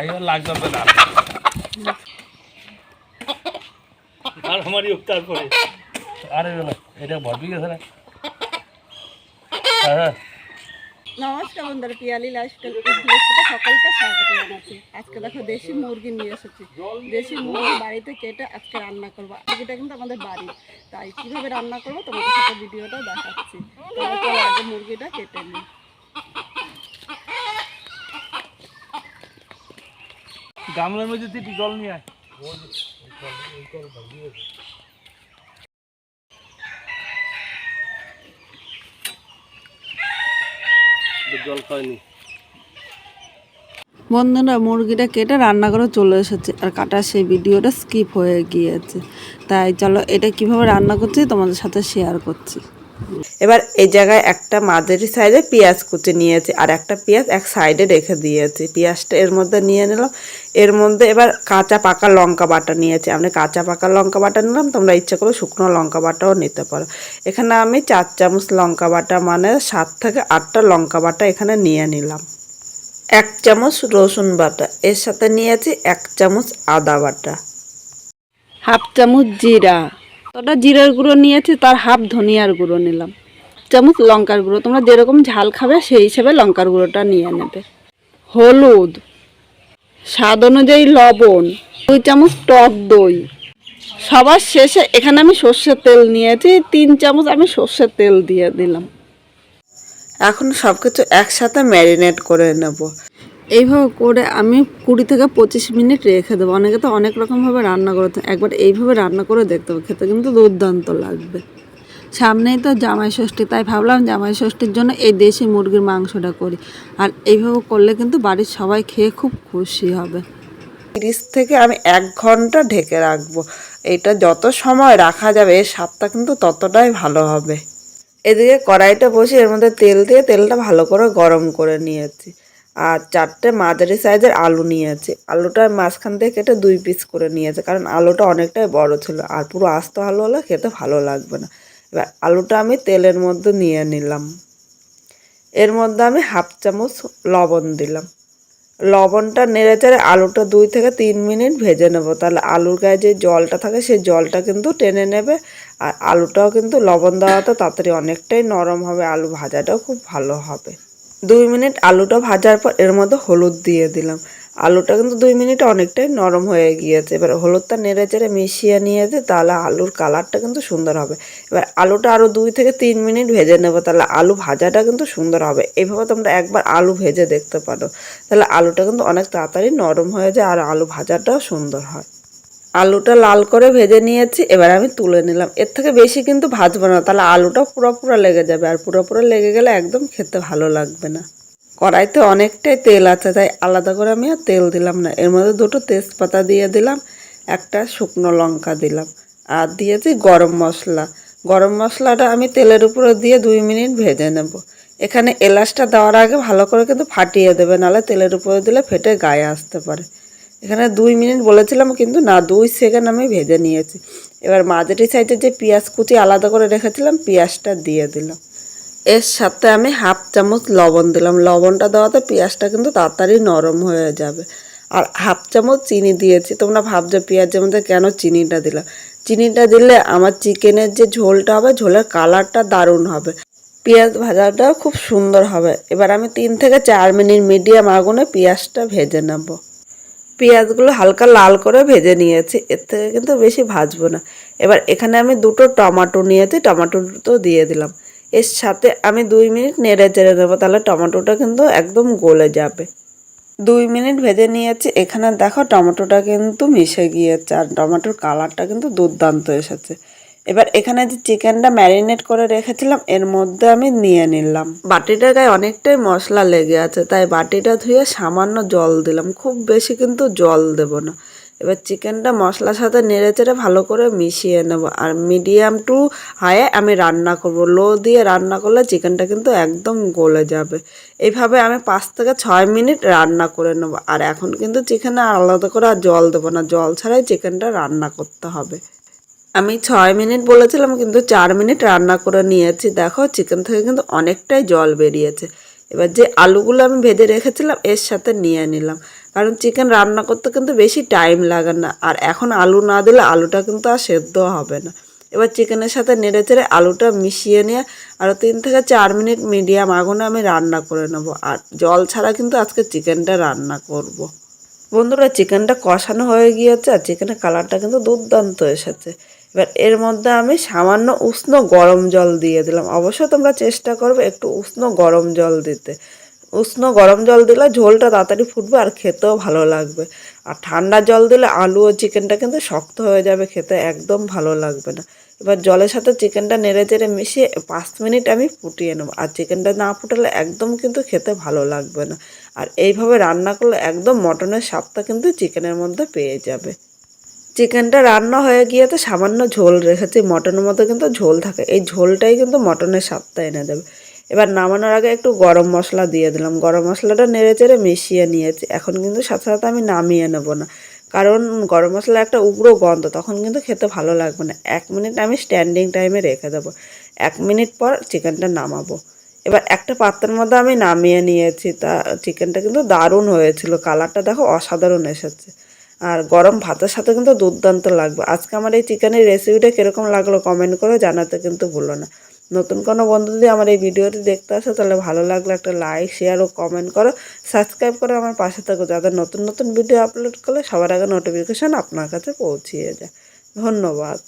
এইবার লাগবে না। আর আমারই হোক তারপরে আরে না এটা ভরবি গেছে না হ্যাঁ নমস্কার বন্ধুরা পিয়ালি লাইফস্টাইল সকলকে স্বাগত জানাচ্ছি। আজকে দেখো দেশি মুরগি নিয়ে এসেছি। দেশি মুরগি বাড়িতে কেটে আজকে রান্না করব। মুরগিটা কিন্তু আমাদের বাড়ি। তাই কীভাবে রান্না করব তোমাদের সাথে ভিডিওটা দেখাচ্ছি। আগে মুরগিটা কেটে নিই। গামলার মধ্যে তুই জল নিয়ে আয়। জল খায়নি বন্ধুরা মুরগিটা কেটে রান্না করে চলে এসেছে আর কাটার সেই ভিডিওটা স্কিপ হয়ে গিয়েছে। তাই চলো এটা কীভাবে রান্না করছি তোমাদের সাথে শেয়ার করছি। এবার এই জায়গায় একটা মাঝারি সাইজে পেঁয়াজ কুচি নিয়েছি, আর একটা পেঁয়াজ এক সাইডে রেখে দিয়েছি। পেঁয়াজটা এর মধ্যে নিয়ে নিলাম। এর মধ্যে এবার কাঁচা পাকা লঙ্কা বাটা নিয়েছি। আমি কাঁচা পাকা লঙ্কা বাটা নিলাম, তোমরা ইচ্ছা করে শুকনো লঙ্কা বাটাও নিতে পারো। এখানে আমি চার চামচ লঙ্কা বাটা মানে সাত থেকে আটটা লঙ্কা বাটা এখানে নিয়ে নিলাম। এক চামচ রসুন বাটা, এর সাথে নিয়েছি এক চামচ আদা বাটা। হাফ চামচ জিরা। তোটা জিরার গুঁড়ো নিয়েছি, তার হাফ ধনিয়ার গুঁড়ো নিলাম। চামচ লঙ্কার গুঁড়ো। তোমরা যেরকম ঝাল খাবে, সেই হিসেবে লঙ্কার গুঁড়োটা নিয়ে নেবে। হলুদ। স্বাদ অনুযায়ী লবণ। দুই চামচ টক দই। সবার শেষে এখানে আমি সর্ষের তেল নিয়েছি, তিন চামচ আমি সর্ষের তেল দিয়ে দিলাম। এখন সব কিছু একসাথে ম্যারিনেট করে নেব। এইভাবে করে আমি কুড়ি থেকে পঁচিশ মিনিট রেখে দেবো। অনেকে তো অনেক রকমভাবে রান্না করে। একবার এইভাবে রান্না করে দেখতে হবে। খেতে কিন্তু দুর্দান্ত লাগবে। সামনেই তো জামাই ষষ্ঠী, তাই ভাবলাম জামাই ষষ্ঠীর জন্য এই দেশি মুরগির মাংসটা করি। আর এইভাবে করলে কিন্তু বাড়ির সবাই খেয়ে খুব খুশি হবে। তিরিশ থেকে আমি এক ঘণ্টা ঢেকে রাখব। এটা যত সময় রাখা যাবে, এর স্বাদটা কিন্তু ততটাই ভালো হবে। এদিকে কড়াইটা বসে এর মধ্যে তেল দিয়ে তেলটা ভালো করে গরম করে নিয়েছি। আর চারটে মাঝারি সাইজের আলু নিয়েছি। আলুটা মাঝখান থেকে কেটে দুই পিস করে নিয়েছে, কারণ আলুটা অনেকটাই বড় ছিল আর পুরো আস্ত আলু হলে খেতে ভালো লাগবে না। এবার আলুটা আমি তেলের মধ্যে নিয়ে নিলাম। এর মধ্যে আমি হাফ চামচ লবণ দিলাম। লবণটা নেড়ে চেড়ে আলুটা দুই থেকে তিন মিনিট ভেজে নেব। তাহলে আলুর গায়ে যে জলটা থাকে, সেই জলটা কিন্তু টেনে নেবে আর আলুটাও কিন্তু লবণ দেওয়াতে তাড়াতাড়ি অনেকটাই নরম হবে, আলু ভাজাটাও খুব ভালো হবে। দুই মিনিট আলুটা ভাজার পর এর মধ্যে হলুদ দিয়ে দিলাম। আলুটা কিন্তু দুই মিনিটে অনেকটাই নরম হয়ে গিয়েছে। এবার হলুদটা নেড়ে চেড়ে মিশিয়ে নিয়েছে, তাহলে আলুর কালারটা কিন্তু সুন্দর হবে। এবার আলুটা আরও দুই থেকে তিন মিনিট ভেজে নেব, তাহলে আলু ভাজাটা কিন্তু সুন্দর হবে। এইভাবে তোমরা একবার আলু ভেজে দেখতে পারো। তাহলে আলুটা কিন্তু অনেক তাড়াতাড়ি নরম হয়ে যায় আর আলু ভাজাটাও সুন্দর হয়। আলুটা লাল করে ভেজে নিয়েছি, এবার আমি তুলে নিলাম। এর থেকে বেশি কিন্তু ভাজবো না, তাহলে আলুটা পুরো পুরো লেগে যাবে, আর পুরো পুরো লেগে গেলে একদম খেতে ভালো লাগবে না। কড়াইতে অনেকটাই তেল আছে, তাই আলাদা করে আমি আর তেল দিলাম না। এর মধ্যে দুটো তেজপাতা দিয়ে দিলাম, একটা শুকনো লঙ্কা দিলাম, আর দিয়েছি গরম মশলা। গরম মশলাটা আমি তেলের উপরে দিয়ে দুই মিনিট ভেজে নেব। এখানে এলাচটা দেওয়ার আগে ভালো করে কিন্তু ফাটিয়ে দেবে, নাহলে তেলের উপরে দিলে ফেটে গায়ে আসতে পারে। এখানে দুই মিনিট বলেছিলাম, কিন্তু না, দুই সেকেন্ড আমি ভেজে নিয়েছি। এবার মাঝারি সাইজের যে পেঁয়াজ কুচি আলাদা করে রেখেছিলাম, পেঁয়াজটা দিয়ে দিলাম। এর সাথে আমি হাফ চামচ লবণ দিলাম। লবণটা দেওয়াতে পেঁয়াজটা কিন্তু তাড়াতাড়ি নরম হয়ে যাবে। আর হাফ চামচ চিনি দিয়েছি। তোমরা ভাবছ পেঁয়াজের মধ্যে কেন চিনিটা দিলাম চিনিটা দিলে আমার চিকেনের যে ঝোলটা হবে, ঝোলের কালারটা দারুণ হবে। পেঁয়াজ ভাজাটাও খুব সুন্দর হবে। এবার আমি তিন থেকে চার মিনিট মিডিয়াম আগুনে পেঁয়াজটা ভেজে নেব। পেঁয়াজগুলো হালকা লাল করে ভেজে নিয়েছি। এর থেকে কিন্তু বেশি ভাজবো না। এবার এখানে আমি দুটো টমাটো নিয়েছি টমাটো তো দিয়ে দিলাম। এর সাথে আমি দুই মিনিট নেড়ে চেড়ে দেবো তাহলে টমেটোটা কিন্তু একদম গলে যাবে। দুই মিনিট ভেজে নিয়েছি। এখানে দেখো টমেটোটা কিন্তু মিশে গিয়েছে, আর টমেটোর কালারটা কিন্তু দুর্দান্ত এসেছে। এবার এখানে যে চিকেনটা ম্যারিনেট করে রেখেছিলাম, এর মধ্যে আমি নিয়ে নিলাম। বাটিটার গায়ে অনেকটাই মশলা লেগে আছে, তাই বাটিটা ধুয়ে সামান্য জল দিলাম। খুব বেশি কিন্তু জল দেব না। এবার চিকেনটা মশলার সাথে নেড়ে চেড়ে ভালো করে মিশিয়ে নেব। আর মিডিয়াম টু হাইয়ে আমি রান্না করব। লো দিয়ে রান্না করলে চিকেনটা কিন্তু একদম গলে যাবে। এইভাবে আমি পাঁচ থেকে ছয় মিনিট রান্না করে নেব। আর এখন কিন্তু চিকেনে আলাদা করে আর জল দেবো না। জল ছাড়াই চিকেনটা রান্না করতে হবে। আমি ছয় মিনিট বলেছিলাম, কিন্তু চার মিনিট রান্না করে নিয়েছি। দেখো চিকেন থেকে কিন্তু অনেকটাই জল বেরিয়েছে। এবার যে আলুগুলো আমি ভেজে রেখেছিলাম, এর সাথে নিয়ে নিলাম। কারণ চিকেন রান্না করতে কিন্তু বেশি টাইম লাগে না। আর এখন আলু না দিলে আলুটা কিন্তু আর সেদ্ধ হবে না। এবার চিকেনের সাথে নেড়ে চেড়ে আলুটা মিশিয়ে নিয়ে আরও তিন থেকে চার মিনিট মিডিয়াম আগুনে আমি রান্না করে নেব। আর জল ছাড়া কিন্তু আজকে চিকেনটা রান্না করব। বন্ধুরা চিকেনটা কষানো হয়ে গিয়েছে, আর চিকেনের কালারটা কিন্তু দুর্দান্ত এসেছে। এবার এর মধ্যে আমি সামান্য উষ্ণ গরম জল দিয়ে দিলাম। অবশ্যই তোমরা চেষ্টা করবে একটু উষ্ণ গরম জল দিতে। উষ্ণ গরম জল দিলে ঝোলটা তাড়াতাড়ি ফুটবে আর খেতেও ভালো লাগবে। আর ঠান্ডা জল দিলে আলু ও চিকেনটা কিন্তু শক্ত হয়ে যাবে, খেতে একদম ভালো লাগবে না। এবার জলের সাথে চিকেনটা নেড়ে চেড়ে মিশিয়ে পাঁচ মিনিট আমি ফুটিয়ে নেব। আর চিকেনটা না ফুটালে একদম কিন্তু খেতে ভালো লাগবে না। আর এইভাবে রান্না করলে একদম মটনের স্বাদটা কিন্তু চিকেনের মধ্যে পেয়ে যাবে। চিকেনটা রান্না হয়ে গিয়েতে সামান্য ঝোল রেখেছি মটনের মধ্যে কিন্তু ঝোল থাকে। এই ঝোলটাই কিন্তু মটনের স্বাদটা এনে দেবে। এবার নামানোর আগে একটু গরম মশলা দিয়ে দিলাম। গরম মশলাটা নেড়ে চেড়ে মিশিয়ে নিয়েছি। এখন কিন্তু সাথে সাথে আমি নামিয়ে নেব না। কারণ গরম মশলা একটা উগ্র গন্ধ, তখন কিন্তু খেতে ভালো লাগবে না। এক মিনিট আমি স্ট্যান্ডিং টাইমে রেখে দেবো। এক মিনিট পর চিকেনটা নামাবো। এবার একটা পাত্রের মধ্যে আমি নামিয়ে নিয়েছি। তা, চিকেনটা কিন্তু দারুণ হয়েছিল। কালারটা দেখো অসাধারণ এসেছে। আর গরম ভাতের সাথে কিন্তু দুর্দান্ত লাগবে। আজকে আমার এই চিকেনের রেসিপিটা কীরকম লাগল কমেন্ট করে জানাতে কিন্তু ভুলো না। নতুন কোনো বন্ধু যদি আমার এই ভিডিওটি দেখতে আসো, তাহলে ভালো লাগলে একটা লাইক শেয়ার ও কমেন্ট করো। সাবস্ক্রাইব করে আমার পাশে থাকো যাতে নতুন নতুন ভিডিও আপলোড করলে সবার আগে নোটিফিকেশান আপনার কাছে পৌঁছিয়ে যায়। ধন্যবাদ।